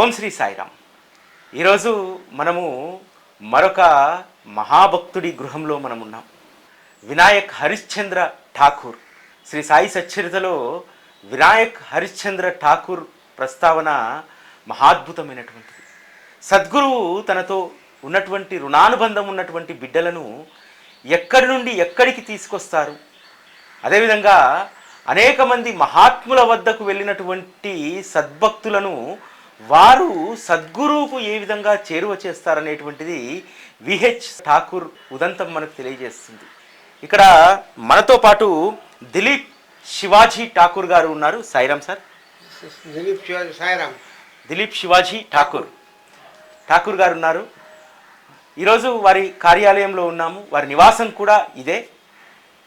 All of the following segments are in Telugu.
ఓం శ్రీ సాయిరామ్. ఈరోజు మనము మరొక మహాభక్తుడి గృహంలో మనం ఉన్నాం. వినాయక్ హరిశ్చంద్ర ఠాకూర్. శ్రీ సాయి సచ్చరితలో వినాయక్ హరిశ్చంద్ర ఠాకూర్ ప్రస్తావన మహాద్భుతమైనటువంటిది. సద్గురువు తనతో ఉన్నటువంటి రుణానుబంధం ఉన్నటువంటి బిడ్డలను ఎక్కడి నుండి ఎక్కడికి తీసుకొస్తారు? అదేవిధంగా అనేక మంది మహాత్ముల వద్దకు వెళ్ళినటువంటి సద్భక్తులను వారు సద్గురువుకు ఏ విధంగా చేరువ చేస్తారనేటువంటిది విహెచ్ ఠాకూర్ ఉదంతం మనకు తెలియజేస్తుంది. ఇక్కడ మనతో పాటు దిలీప్ శివాజీ ఠాకూర్ గారు ఉన్నారు. సాయిరామ్ సార్. దిలీప్ శివాజీ సాయిరామ్ దిలీప్ శివాజీ ఠాకూర్. ఠాకూర్ గారు ఉన్నారు. ఈరోజు వారి కార్యాలయంలో ఉన్నాము. వారి నివాసం కూడా ఇదే.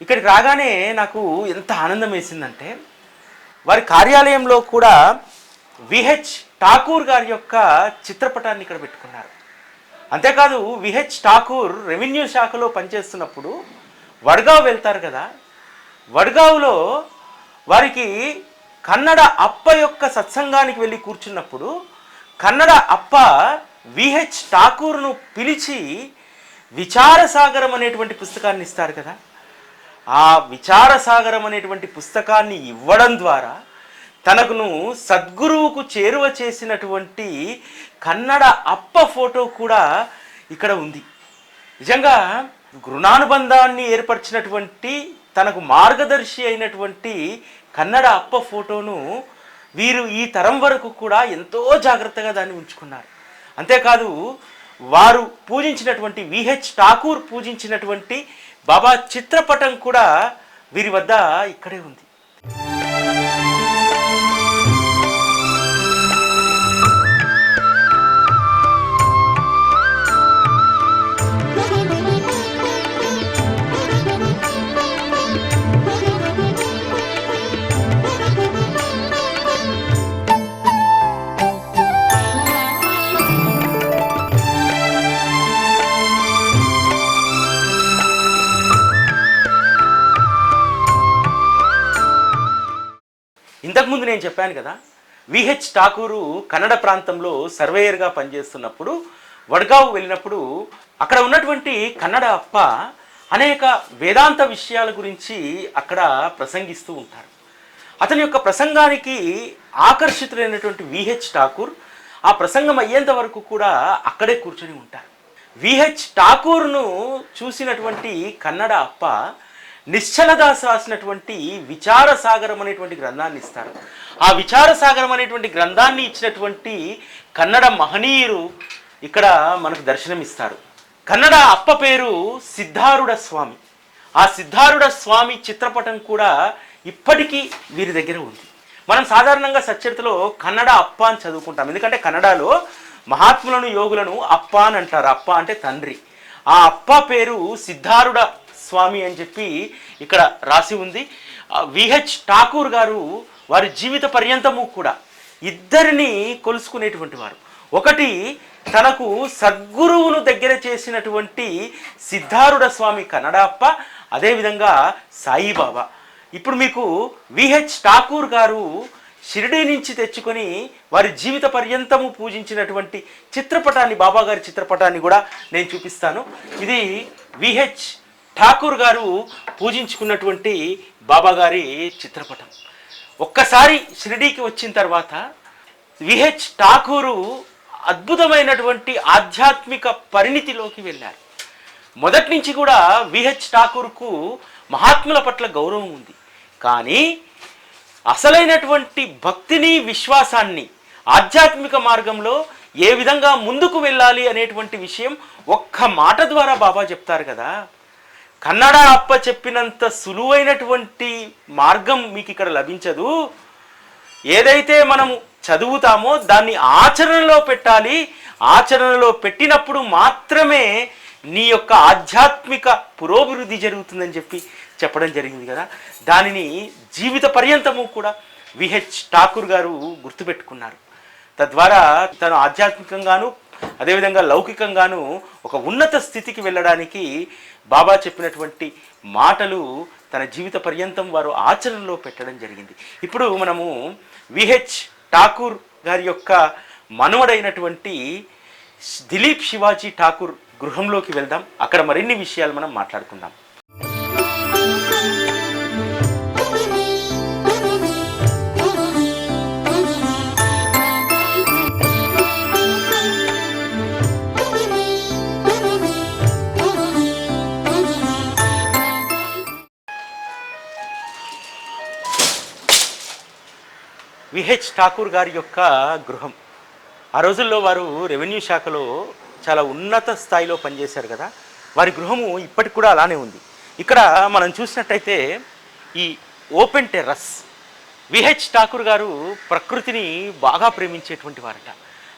ఇక్కడికి రాగానే నాకు ఎంత ఆనందం వేసిందంటే వారి కార్యాలయంలో కూడా విహెచ్ ఠాకూర్ గారి యొక్క చిత్రపటాన్ని ఇక్కడ పెట్టుకున్నారు. అంతేకాదు విహెచ్ ఠాకూర్ రెవెన్యూ శాఖలో పనిచేస్తున్నప్పుడు వడ్గావ్ వెళ్తారు కదా వడ్గావ్లో వారికి కన్నడ అప్ప యొక్క సత్సంగానికి వెళ్ళి కూర్చున్నప్పుడు కన్నడ అప్ప విహెచ్ ఠాకూర్ను పిలిచి విచారసాగరం అనేటువంటి పుస్తకాన్ని ఇస్తారు కదా. ఆ విచారసాగరం అనేటువంటి పుస్తకాన్ని ఇవ్వడం ద్వారా తనకును సద్గురువుకు చేరువ చేసినటువంటి కన్నడ అప్ప ఫోటో కూడా ఇక్కడ ఉంది. నిజంగా గృణానుబంధాన్ని ఏర్పరిచినటువంటి తనకు మార్గదర్శి అయినటువంటి కన్నడ అప్ప ఫోటోను వీరు ఈ తరం వరకు కూడా ఎంతో జాగ్రత్తగా దాన్ని ఉంచుకున్నారు. అంతేకాదు వారు పూజించినటువంటి విహెచ్ ఠాకూర్ పూజించినటువంటి బాబా చిత్రపటం కూడా వీరి వద్ద ఇక్కడే ఉంది. ఇంతకుముందు నేను చెప్పాను కదా విహెచ్ ఠాకూరు కన్నడ ప్రాంతంలో సర్వేయర్గా పనిచేస్తున్నప్పుడు వడ్గావ్ వెళ్ళినప్పుడు అక్కడ ఉన్నటువంటి కన్నడ అప్ప అనేక వేదాంత విషయాల గురించి అక్కడ ప్రసంగిస్తూ ఉంటారు. అతని యొక్క ప్రసంగానికి ఆకర్షితులైనటువంటి విహెచ్ ఠాకూర్ ఆ ప్రసంగం అయ్యేంత వరకు కూడా అక్కడే కూర్చొని ఉంటారు. విహెచ్ ఠాకూర్ను చూసినటువంటి కన్నడ అప్ప నిశ్చలదాస్ రాసినటువంటి విచార సాగరం అనేటువంటి గ్రంథాన్ని ఇస్తారు. ఆ విచార సాగరం అనేటువంటి గ్రంథాన్ని ఇచ్చినటువంటి కన్నడ మహనీయులు ఇక్కడ మనకు దర్శనమిస్తారు. కన్నడ అప్ప పేరు సిద్ధారుడ స్వామి. ఆ సిద్ధారుడ స్వామి చిత్రపటం కూడా ఇప్పటికీ వీరి దగ్గర ఉంది. మనం సాధారణంగా సచ్చరితలో కన్నడ అప్ప అని చదువుకుంటాం. ఎందుకంటే కన్నడలో మహాత్ములను యోగులను అప్ప అని అంటారు. అప్ప అంటే తండ్రి. ఆ అప్ప పేరు సిద్ధారుడ స్వామి అని చెప్పి ఇక్కడ రాసి ఉంది. విహెచ్ ఠాకూర్ గారు వారి జీవిత పర్యంతము కూడా ఇద్దరిని కొలుసుకునేటువంటి వారు. ఒకటి తనకు సద్గురువును దగ్గర చేసినటువంటి సిద్ధారుడ స్వామి కన్నడప్ప అదేవిధంగా సాయిబాబా. ఇప్పుడు మీకు విహెచ్ ఠాకూర్ గారు షిరిడీ నుంచి తెచ్చుకొని వారి జీవిత పర్యంతము పూజించినటువంటి చిత్రపటాన్ని బాబాగారి చిత్రపటాన్ని కూడా నేను చూపిస్తాను. ఇది విహెచ్ ఠాకూర్ గారు పూజించుకున్నటువంటి బాబా గారి చిత్రపటం. ఒక్కసారి షిరిడీకి వచ్చిన తర్వాత విహెచ్ ఠాకూరు అద్భుతమైనటువంటి ఆధ్యాత్మిక పరిణితిలోకి వెళ్ళారు. మొదటి నుంచి కూడా విహెచ్ ఠాకూర్కు మహాత్ముల పట్ల గౌరవం ఉంది. కానీ అసలైనటువంటి భక్తిని విశ్వాసాన్ని ఆధ్యాత్మిక మార్గంలో ఏ విధంగా ముందుకు వెళ్ళాలి అనేటువంటి విషయం ఒక్క మాట ద్వారా బాబా చెప్తారు కదా. కన్నడ అప్ప చెప్పినంత సులువైనటువంటి మార్గం మీకు ఇక్కడ లభించదు. ఏదైతే మనం చదువుతామో దాన్ని ఆచరణలో పెట్టాలి. ఆచరణలో పెట్టినప్పుడు మాత్రమే నీ యొక్క ఆధ్యాత్మిక పురోభివృద్ధి జరుగుతుందని చెప్పి చెప్పడం జరిగింది కదా. దానిని జీవిత పర్యంతము కూడా విహెచ్ ఠాకూర్ గారు గుర్తుపెట్టుకున్నారు. తద్వారా తను ఆధ్యాత్మికంగాను అదేవిధంగా లౌకికంగాను ఒక ఉన్నత స్థితికి వెళ్ళడానికి బాబా చెప్పినటువంటి మాటలు తన జీవిత పర్యంతం వారు ఆచరణలో పెట్టడం జరిగింది. ఇప్పుడు మనము విహెచ్ ఠాకూర్ గారి యొక్క మనవడైనటువంటి దిలీప్ శివాజీ ఠాకూర్ గృహంలోకి వెళ్దాం. అక్కడ మరిన్ని విషయాలు మనం మాట్లాడుకుందాం. విహెచ్ ఠాకూర్ గారి యొక్క గృహం. ఆ రోజుల్లో వారు రెవెన్యూ శాఖలో చాలా ఉన్నత స్థాయిలో పనిచేశారు కదా. వారి గృహము ఇప్పటికి కూడా అలానే ఉంది. ఇక్కడ మనం చూసినట్టయితే ఈ ఓపెన్ టెర్రస్ విహెచ్ ఠాకూర్ గారు ప్రకృతిని బాగా ప్రేమించేటువంటి వారట.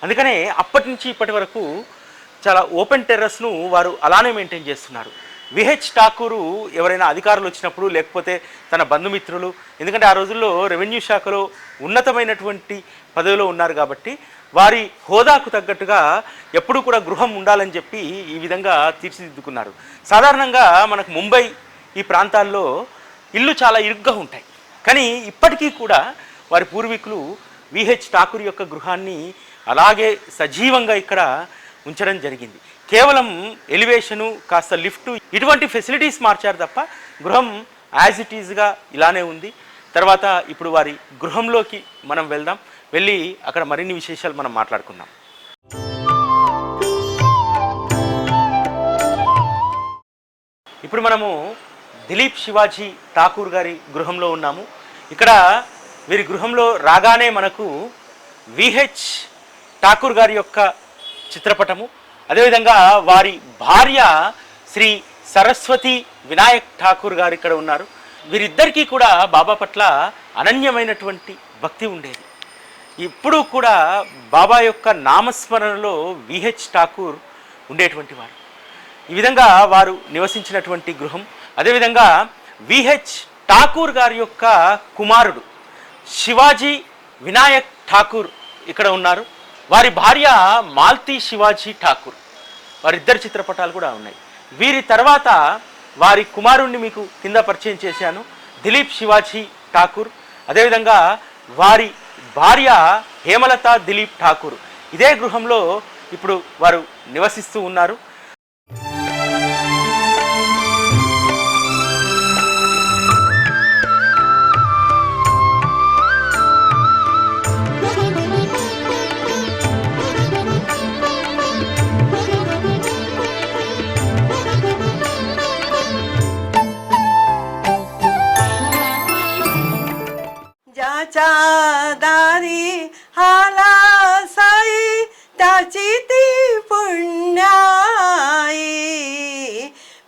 అందుకనే అప్పటి నుంచి ఇప్పటి వరకు చాలా ఓపెన్ టెర్రస్ను వారు అలానే మెయింటైన్ చేస్తున్నారు. విహెచ్ ఠాకూరు ఎవరైనా అధికారులు వచ్చినప్పుడు లేకపోతే తన బంధుమిత్రులు ఎందుకంటే ఆ రోజుల్లో రెవెన్యూ శాఖలో ఉన్నతమైనటువంటి పదవిలో ఉన్నారు కాబట్టి వారి హోదాకు తగ్గట్టుగా ఎప్పుడూ కూడా గృహం ఉండాలని చెప్పి ఈ విధంగా తీర్చిదిద్దుకున్నారు. సాధారణంగా మనకు ముంబై ఈ ప్రాంతాల్లో ఇల్లు చాలా ఇరుగ్గా ఉంటాయి. కానీ ఇప్పటికీ కూడా వారి పూర్వీకులు విహెచ్ ఠాకూర్ యొక్క గృహాన్ని అలాగే సజీవంగా ఇక్కడ ఉంచడం జరిగింది. కేవలం ఎలివేషను కాస్త లిఫ్ట్ ఇటువంటి ఫెసిలిటీస్ మార్చారు తప్ప గృహం యాజ్ ఇట్ ఈజ్గా ఇలానే ఉంది. తర్వాత ఇప్పుడు వారి గృహంలోకి మనం వెళ్దాం. వెళ్ళి అక్కడ మరిన్ని విశేషాలు మనం మాట్లాడుకుందాం. ఇప్పుడు మనము దిలీప్ శివాజీ ఠాకూర్ గారి గృహంలో ఉన్నాము. ఇక్కడ వీరి గృహంలో రాగానే మనకు విహెచ్ ఠాకూర్ గారి యొక్క చిత్రపటము అదేవిధంగా వారి భార్య శ్రీ సరస్వతి వినాయక్ ఠాకూర్ గారు ఇక్కడ ఉన్నారు. వీరిద్దరికీ కూడా బాబా పట్ల అనన్యమైనటువంటి భక్తి ఉండేది. ఇప్పుడు కూడా బాబా యొక్క నామస్మరణలో విహెచ్ ఠాకూర్ ఉండేటువంటి వారు. ఈ విధంగా వారు నివసించినటువంటి గృహం. అదేవిధంగా విహెచ్ ఠాకూర్ గారి యొక్క కుమారుడు శివాజీ వినాయక్ ఠాకూర్ ఇక్కడ ఉన్నారు. వారి భార్య మాల్తీ శివాజీ ఠాకూర్. వారిద్దరి చిత్రపటాలు కూడా ఉన్నాయి. వీరి తర్వాత వారి కుమారుణ్ణి మీకు కింద పరిచయం చేశాను. దిలీప్ శివాజీ ఠాకూర్. అదేవిధంగా వారి భార్య హేమలత దిలీప్ ఠాకూర్. ఇదే గృహంలో ఇప్పుడు వారు నివసిస్తూ ఉన్నారు. त्याच्या दारी हाला साई त्याची ती पुण्याई.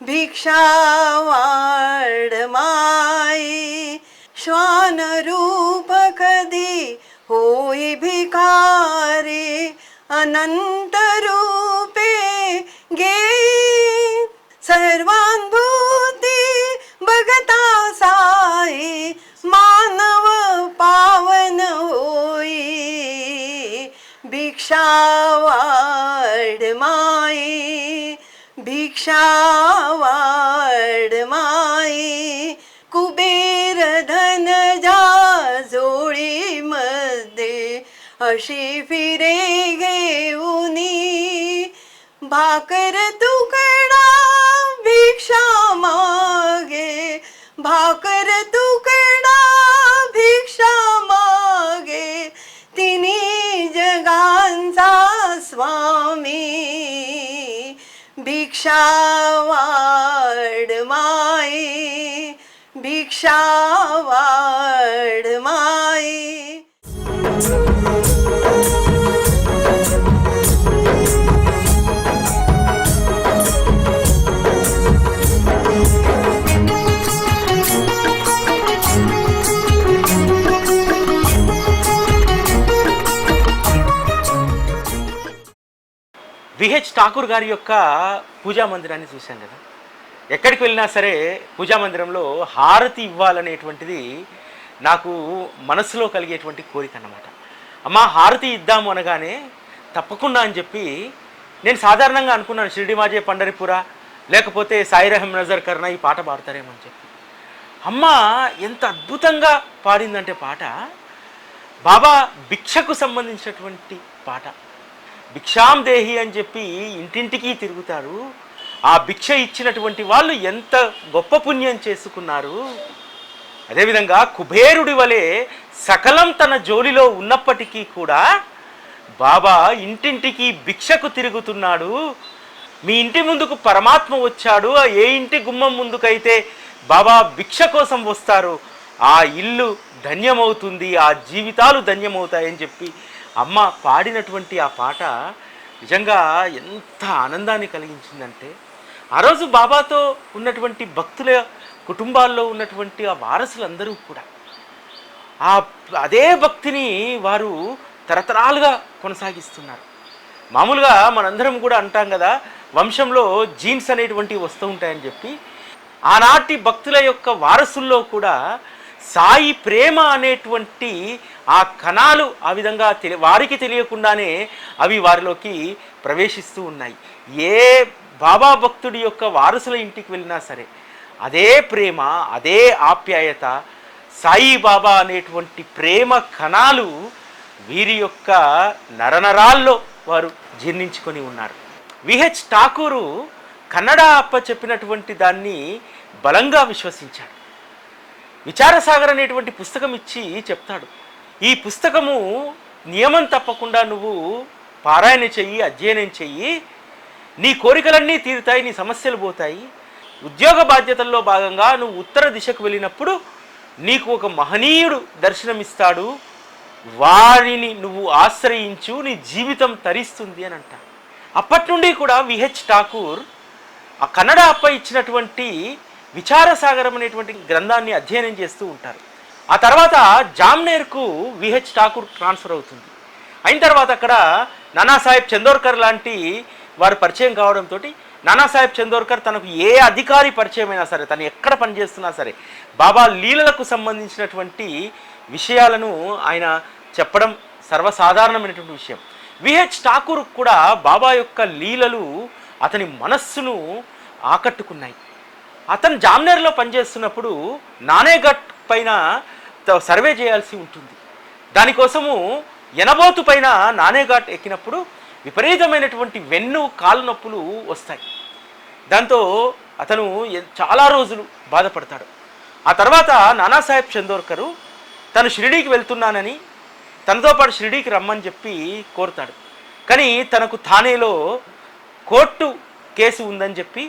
भिक्षा वाढ माई श्वान रूप कधी होई भिकारी अनंत रूप भिक्षावाड माये माई माये माई कुबेर धन जा जोळी मध्ये अशी फिरे घेऊनी भाकर तुकडा भिक्षा मागे भाकर तुक स्वामी भिक्षा वाढ माई भिक्षा वाढ माई విహెచ్ ఠాకూర్ గారి యొక్క పూజా మందిరాన్ని చూశాం కదా. ఎక్కడికి వెళ్ళినా సరే పూజా మందిరంలో హారతి ఇవ్వాలనేటువంటిది నాకు మనసులో కలిగేటువంటి కోరిక అన్నమాట. అమ్మా హారతి ఇద్దాము అనగానే తప్పకుండా అని చెప్పి నేను సాధారణంగా అనుకున్నాను షిరిడిమాజే పండరిపుర లేకపోతే సాయిరహం నజర్ కర్ణ ఈ పాట పాడతారేమని అని చెప్పి. అమ్మ ఎంత అద్భుతంగా పాడిందంటే పాట. బాబా భిక్షకు సంబంధించినటువంటి పాట. భిక్షాం దేహి అని చెప్పి ఇంటింటికి తిరుగుతారు. ఆ భిక్ష ఇచ్చినటువంటి వాళ్ళు ఎంత గొప్ప పుణ్యం చేసుకున్నారు. అదేవిధంగా కుబేరుడి వలె సకలం తన జోలిలో ఉన్నప్పటికీ కూడా బాబా ఇంటింటికి భిక్షకు తిరుగుతున్నాడు. మీ ఇంటి ముందుకు పరమాత్మ వచ్చాడు. ఏ ఇంటి గుమ్మం ముందుకైతే బాబా భిక్ష కోసం వస్తారు ఆ ఇల్లు ధన్యమవుతుంది ఆ జీవితాలు ధన్యమవుతాయని చెప్పి అమ్మ పాడినటువంటి ఆ పాట నిజంగా ఎంత ఆనందాన్ని కలిగించిందంటే ఆ రోజు బాబాతో ఉన్నటువంటి భక్తుల కుటుంబాల్లో ఉన్నటువంటి ఆ వారసులందరూ కూడా ఆ అదే భక్తిని వారు తరతరాలుగా కొనసాగిస్తున్నారు. మామూలుగా మనందరం కూడా అంటాం కదా వంశంలో జీన్స్ అనేటువంటివి వస్తూ ఉంటాయని చెప్పి ఆనాటి భక్తుల యొక్క వారసుల్లో కూడా సాయి ప్రేమ అనేటువంటి ఆ కణాలు ఆ విధంగా తెలి వారికి తెలియకుండానే అవి వారిలోకి ప్రవేశిస్తూ ఉన్నాయి. ఏ బాబా భక్తుడి యొక్క వారసుల ఇంటికి వెళ్ళినా సరే అదే ప్రేమ అదే ఆప్యాయత సాయి బాబా అనేటువంటి ప్రేమ కణాలు వీరి యొక్క నరనరాల్లో వారు జీర్ణించుకొని ఉన్నారు. విహెచ్ ఠాకూరు కన్నడ అప్ప చెప్పినటువంటి దాన్ని బలంగా విశ్వసించాడు. విచారసాగర్ అనేటువంటి పుస్తకం ఇచ్చి చెప్తాడు. ఈ పుస్తకము నియమం తప్పకుండా నువ్వు పారాయణ చెయ్యి అధ్యయనం చెయ్యి. నీ కోరికలన్నీ తీరుతాయి నీ సమస్యలు పోతాయి. ఉద్యోగ బాధ్యతల్లో భాగంగా నువ్వు ఉత్తర దిశకు వెళ్ళినప్పుడు నీకు ఒక మహనీయుడు దర్శనమిస్తాడు. వారిని నువ్వు ఆశ్రయించు నీ జీవితం తరిస్తుంది అని అంట అప్పటి నుండి కూడా విహెచ్ ఠాకూర్ ఆ కన్నడ అప్ప ఇచ్చినటువంటి విచారసాగరం అనేటువంటి గ్రంథాన్ని అధ్యయనం చేస్తూ ఉంటారు. ఆ తర్వాత జామ్నేర్కు విహెచ్ ఠాకూర్ ట్రాన్స్ఫర్ అవుతుంది. అయిన తర్వాత అక్కడ నానాసాహెబ్ చందోర్కర్ లాంటి వారు పరిచయం కావడంతో నానాసాహెబ్ చందోర్కర్ తనకు ఏ అధికారి పరిచయమైనా సరే తను ఎక్కడ పనిచేస్తున్నా సరే బాబా లీలలకు సంబంధించినటువంటి విషయాలను ఆయన చెప్పడం సర్వసాధారణమైనటువంటి విషయం. విహెచ్ ఠాకూర్ కూడా బాబా యొక్క లీలలు అతని మనస్సును ఆకట్టుకున్నాయి. అతను జామ్నేర్లో పనిచేస్తున్నప్పుడు నానేఘట్ పైన సర్వే చేయాల్సి ఉంటుంది. దానికోసము ఎనబోతు పైన నానేఘాట్ ఎక్కినప్పుడు విపరీతమైనటువంటి వెన్ను కాలు నొప్పులు వస్తాయి. దాంతో అతను చాలా రోజులు బాధపడతాడు. ఆ తర్వాత నానాసాహెబ్ చందోర్కరు తను షిరిడీకి వెళ్తున్నానని తనతో పాటు షిరిడీకి రమ్మని చెప్పి కోరుతాడు. కానీ తనకు థానేలో కోర్టు కేసు ఉందని చెప్పి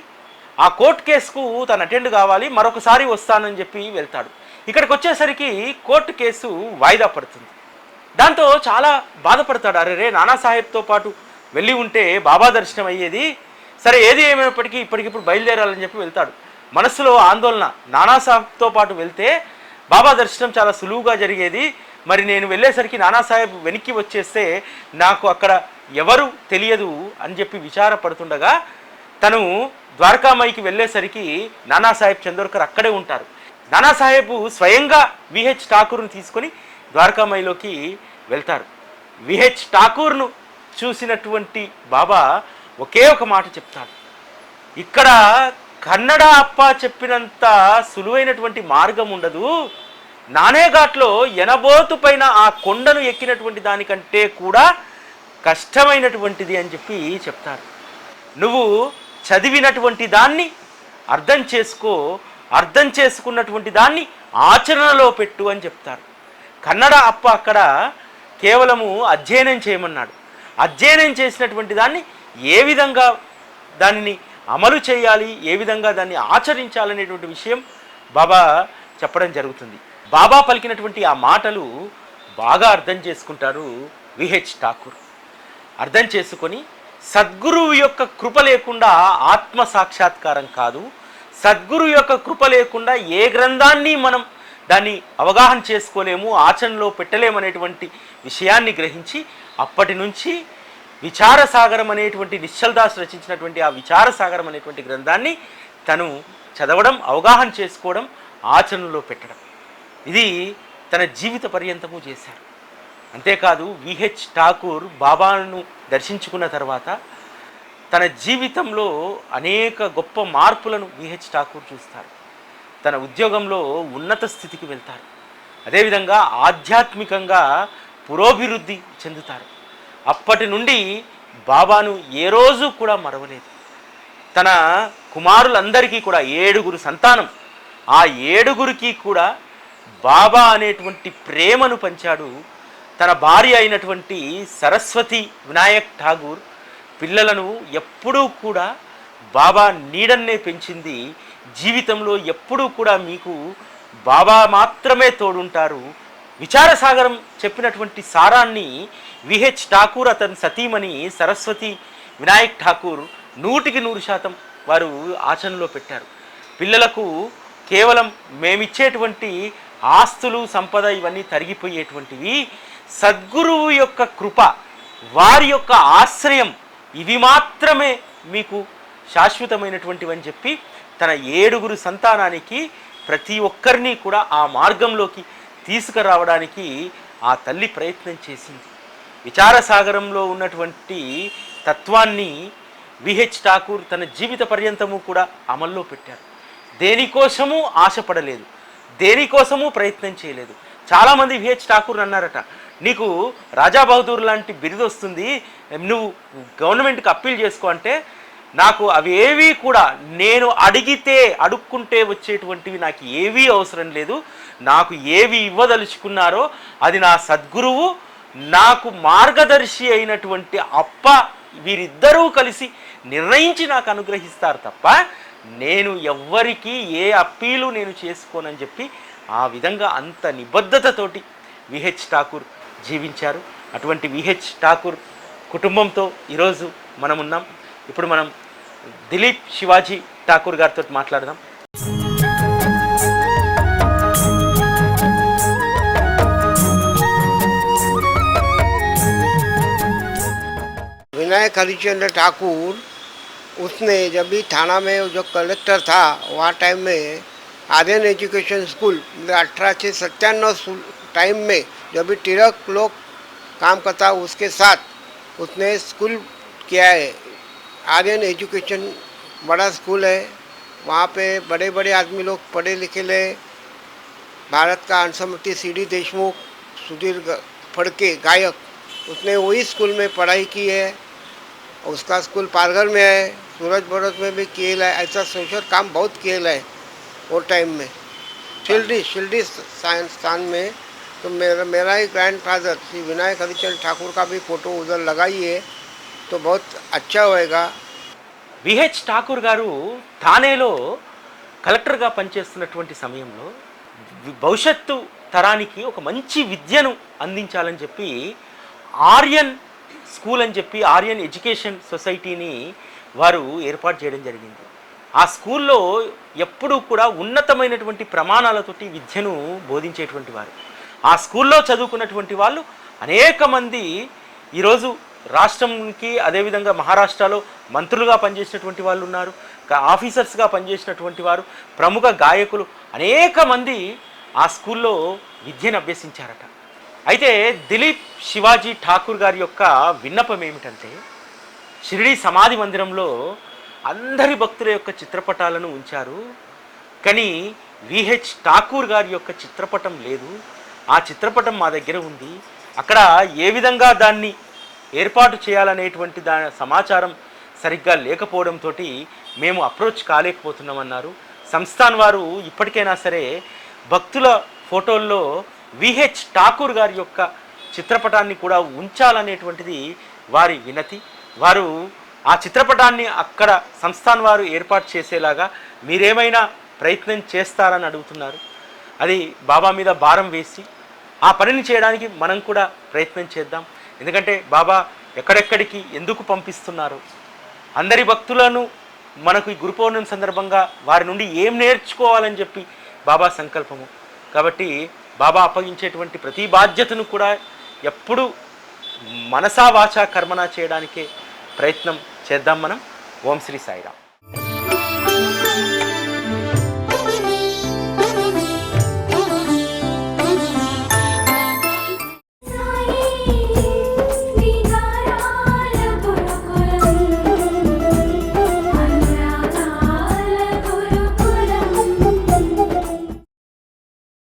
ఆ కోర్టు కేసుకు తను అటెండ్ కావాలి మరొకసారి వస్తానని చెప్పి వెళ్తాడు. ఇక్కడికి వచ్చేసరికి కోర్టు కేసు వాయిదా పడుతుంది. దాంతో చాలా బాధపడతాడు. అరే రే నానాసాహెబ్తో పాటు వెళ్ళి ఉంటే బాబా దర్శనం అయ్యేది. సరే ఏది ఏమైనప్పటికీ ఇప్పటికిప్పుడు బయలుదేరాలని చెప్పి వెళ్తాడు. మనసులో ఆందోళన. నానాసాహెబ్తో పాటు వెళ్తే బాబా దర్శనం చాలా సులువుగా జరిగేది. మరి నేను వెళ్ళేసరికి నానాసాహెబ్ వెనక్కి వచ్చేస్తే నాకు అక్కడ ఎవరు తెలియదు అని చెప్పి విచారపడుతుండగా తను ద్వారకామాయికి వెళ్ళేసరికి నానాసాహెబ్ చంద్రకర్ అక్కడే ఉంటారు. నానాసాహెబ్ స్వయంగా విహెచ్ ఠాకూర్ను తీసుకొని ద్వారకామాయిలోకి వెళ్తారు. విహెచ్ ఠాకూర్ను చూసినటువంటి బాబా ఒకే ఒక మాట చెప్తాడు ఇక్కడ కన్నడ అప్ప చెప్పినంత సులువైనటువంటి మార్గం ఉండదు. నానేఘాట్లో ఎనబోతు పైన ఆ కొండను ఎక్కినటువంటి దానికంటే కూడా కష్టమైనటువంటిది అని చెప్పి చెప్తారు. నువ్వు చదివినటువంటి దాన్ని అర్థం చేసుకో అర్థం చేసుకున్నటువంటి దాన్ని ఆచరణలో పెట్టు అని చెప్తారు. కన్నడ అప్ప అక్కడ కేవలము అధ్యయనం చేయమన్నాడు. అధ్యయనం చేసినటువంటి దాన్ని ఏ విధంగా దానిని అమలు చేయాలి ఏ విధంగా దాన్ని ఆచరించాలనేటువంటి విషయం బాబా చెప్పడం జరుగుతుంది. బాబా పలికినటువంటి ఆ మాటలు బాగా అర్థం చేసుకుంటారు విహెచ్ ఠాకూర్. అర్థం చేసుకొని సద్గురువు యొక్క కృప లేకుండా ఆత్మ సాక్షాత్కారం కాదు. సద్గురు యొక్క కృప లేకుండా ఏ గ్రంథాన్ని మనం దాన్ని అవగాహన చేసుకోలేము ఆచరణలో పెట్టలేమనేటువంటి విషయాన్ని గ్రహించి అప్పటి నుంచి విచారసాగరం అనేటువంటి నిశ్చల్ దాస్ రచించినటువంటి ఆ విచారసాగరం అనేటువంటి గ్రంథాన్ని తను చదవడం అవగాహన చేసుకోవడం ఆచరణలో పెట్టడం. ఇది తన జీవిత పర్యంతము చేశారు. అంతేకాదు విహెచ్ ఠాకూర్ బాబాను దర్శించుకున్న తర్వాత తన జీవితంలో అనేక గొప్ప మార్పులను విహెచ్ ఠాకూర్ చూస్తారు. తన ఉద్యోగంలో ఉన్నత స్థితికి వెళ్తారు. అదేవిధంగా ఆధ్యాత్మికంగా పురోభివృద్ధి చెందుతారు. అప్పటి నుండి బాబాను ఏ రోజు కూడా మరవలేదు. తన కుమారులందరికీ కూడా ఏడుగురు సంతానం. ఆ ఏడుగురికి కూడా బాబా అనేటువంటి ప్రేమను పంచాడు తన భార్య అయినటువంటి సరస్వతి వినాయక్ ఠాగూర్ పిల్లలను ఎప్పుడూ కూడా బాబా నీడన్నే పెంచింది. జీవితంలో ఎప్పుడూ కూడా మీకు బాబా మాత్రమే తోడుంటారు. విచారసాగరం చెప్పినటువంటి సారాన్ని విహెచ్ ఠాకూర్ అతని సతీమణి సరస్వతి వినాయక్ ఠాకూర్ నూటికి నూరు శాతం వారు ఆచరణలో పెట్టారు. పిల్లలకు కేవలం మేమిచ్చేటువంటి ఆస్తులు సంపద ఇవన్నీ తరిగిపోయేటువంటివి సద్గురువు యొక్క కృప వారి యొక్క ఆశ్రయం ఇవి మాత్రమే మీకు శాశ్వతమైనటువంటివని చెప్పి తన ఏడుగురు సంతానానికి ప్రతి ఒక్కరిని కూడా ఆ మార్గంలోకి తీసుకురావడానికి ఆ తల్లి ప్రయత్నం చేసింది. విచారసాగరంలో ఉన్నటువంటి తత్వాన్ని విహెచ్ ఠాకూర్ తన జీవిత పర్యంతము కూడా అమల్లో పెట్టారు. దేనికోసము ఆశపడలేదు. దేనికోసము ప్రయత్నం చేయలేదు. చాలామంది విహెచ్ ఠాకూర్ అన్నారట నీకు రాజా బహదూర్ లాంటి బిరుదు వస్తుంది నువ్వు గవర్నమెంట్కి అప్పీల్ చేసుకో అంటే నాకు అవి ఏవి కూడా నేను అడిగితే అడుక్కుంటే వచ్చేటువంటివి నాకు ఏవీ అవసరం లేదు. నాకు ఏవి ఇవ్వదలుచుకున్నారో అది నా సద్గురువు నాకు మార్గదర్శి అయినటువంటి అప్ప వీరిద్దరూ కలిసి నిర్ణయించి నాకు అనుగ్రహిస్తారు తప్ప నేను ఎవ్వరికి ఏ అప్పీలు నేను చేసుకోనని చెప్పి ఆ విధంగా అంత నిబద్ధతతోటి విహెచ్ ఠాకూర్ జీవించారు అటువంటి విహెచ్ ఠాకూర్ కుటుంబంతో ఈరోజు మనం ఉన్నాం ఇప్పుడు మనం దిలీప్ శివాజీ ఠాకూర్ గారితో మాట్లాడదాం विनायक हरिचंद्र ठाकुर उसने जब भी थाना में जो कलेक्टर था वहाँ टाइम में आर्यन एजुकेशन स्कूल अठारह से सत्तानवे टाइम में जब भी तिरक लोग काम करता, उसके साथ उसने स्कूल किया है। आर्यन एजुकेशन, बड़ा स्कूल है। वहाँ पे बड़े बड़े आदमी लोग पढ़े लिखे ले। भारत का अंशमती सी डी देशमुख, सुधीर फड़के, गायक, उसने वही स्कूल में पढ़ाई की है। उसका स्कूल पारगर में है, सूरज बड़ोद में भी किए है ऐसा सोशल काम बहुत किए है वो टाइम में। शिल्डी शिल्डी साइंस स्थान में तो मेरा मेरा ही ग्रैंड फादर श्री विनायक हरिचंद्र ठाकुर का भी फोटो उधर लगाई है तो बहुत अच्छा होएगा విహెచ్ ఠాకూర్ గారు థానేలో కలెక్టర్గా పనిచేస్తున్నటువంటి సమయంలో వి- భవిష్యత్తు తరానికి ఒక మంచి విద్యను అందించాలని చెప్పి ఆర్యన్ స్కూల్ అని చెప్పి ఆర్యన్ ఎడ్యుకేషన్ సొసైటీని వారు ఏర్పాటు చేయడం జరిగింది ఆ స్కూల్లో ఎప్పుడూ కూడా ఉన్నతమైనటువంటి ప్రమాణాలతోటి విద్యను బోధించేటువంటి వారు ఆ స్కూల్లో చదువుకున్నటువంటి వాళ్ళు అనేక మంది ఈరోజు రాష్ట్రంకి అదేవిధంగా మహారాష్ట్రలో మంత్రులుగా పనిచేసినటువంటి వాళ్ళు ఉన్నారు ఆఫీసర్స్గా పనిచేసినటువంటి వారు ప్రముఖ గాయకులు అనేక మంది ఆ స్కూల్లో విద్యను అభ్యసించారట. అయితే దిలీప్ శివాజీ ఠాకూర్ గారి యొక్క విన్నపం ఏమిటంటే షిరిడి సమాధి మందిరంలో అందరి భక్తుల యొక్క చిత్రపటాలను ఉంచారు కానీ విహెచ్ ఠాకూర్ గారి యొక్క చిత్రపటం లేదు. ఆ చిత్రపటం మా దగ్గర ఉంది. అక్కడ ఏ విధంగా దాన్ని ఏర్పాటు చేయాలనేటువంటి దా సమాచారం సరిగ్గా లేకపోవడంతో మేము అప్రోచ్ కాలేకపోతున్నామన్నారు. సంస్థాన్ వారు ఇప్పటికైనా సరే భక్తుల ఫోటోల్లో విహెచ్ ఠాకూర్ గారి యొక్క చిత్రపటాన్ని కూడా ఉంచాలనేటువంటిది వారి వినతి. వారు ఆ చిత్రపటాన్ని అక్కడ సంస్థాన్ వారు ఏర్పాటు చేసేలాగా మీరేమైనా ప్రయత్నం చేస్తారని అడుగుతున్నారు. అది బాబా మీద భారం వేసి ఆ పనిని చేయడానికి మనం కూడా ప్రయత్నం చేద్దాం. ఎందుకంటే బాబా ఎక్కడెక్కడికి ఎందుకు పంపిస్తున్నారు? అందరి భక్తులను మనకు ఈ గురు పౌర్ణమి సందర్భంగా వారి నుండి ఏం నేర్చుకోవాలని చెప్పి బాబా సంకల్పము. కాబట్టి బాబా అప్పగించేటువంటి ప్రతి బాధ్యతను కూడా ఎప్పుడూ మనసా వాచా కర్మనా చేయడానికే ప్రయత్నం చేద్దాం మనం. ఓం శ్రీ సాయిరామ్.